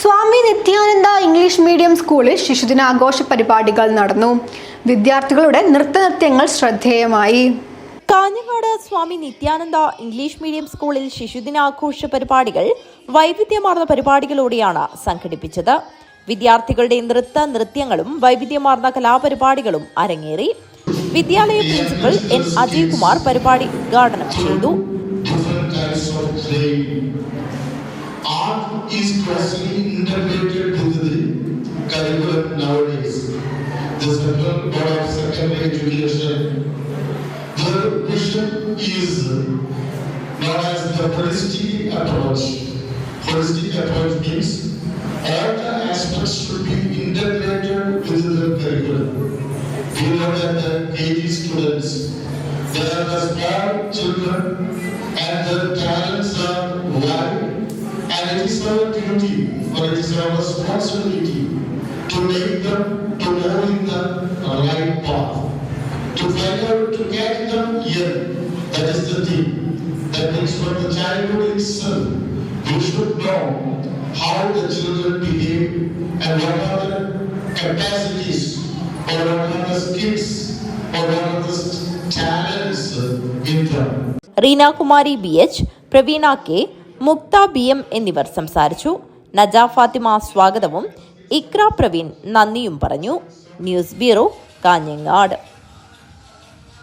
സ്വാമി Nityananda English medium സ്കൂളിൽ ശിശുദിനാഘോഷ പരിപാടികൾ നടന്നു. വിദ്യാർത്ഥികളുടെ നൃത്തനൃത്യങ്ങൾ ശ്രദ്ധേയമായി. കാഞ്ഞങ്ങാട് സ്വാമി നിത്യാനന്ദ ഇംഗ്ലീഷ് മീഡിയം സ്കൂളിൽ ശിശുദിനാഘോഷ പരിപാടികൾ വൈവിധ്യമാർന്ന പരിപാടികളോടെയാണ് സംഘടിപ്പിച്ചത്. വിദ്യാർത്ഥികളുടെ നൃത്ത നൃത്യങ്ങളും വൈവിധ്യമാർന്ന കലാപരിപാടികളും അരങ്ങേറി. വിദ്യാലയ പ്രിൻസിപ്പൽ എൻ അജയ് കുമാർ പരിപാടി ഉദ്ഘാടനം ചെയ്തു. Art is closely integrated with the curriculum nowadays. The Central Board of Secondary Education, their vision is known as the holistic approach. Holistic approach means all the aspects should be integrated with the curriculum. We know that the KG students, they are the small children and their talents are wide an additional duty or additional responsibility to make them to move in the right path, to find out to get them here. That is the thing. That means for the childhood itself, you should know how the children behave and what are the capacities or what are the skills or what are the talents in them. Reena Kumari BH, Pravina K. Muktha B M എന്നിവർ സംസാരിച്ചു. നജ ഫാത്തിമ സ്വാഗതവും. ഇക്ര പ്രവീൺ നന്ദിയും പറഞ്ഞു. News bureau Kanhangad.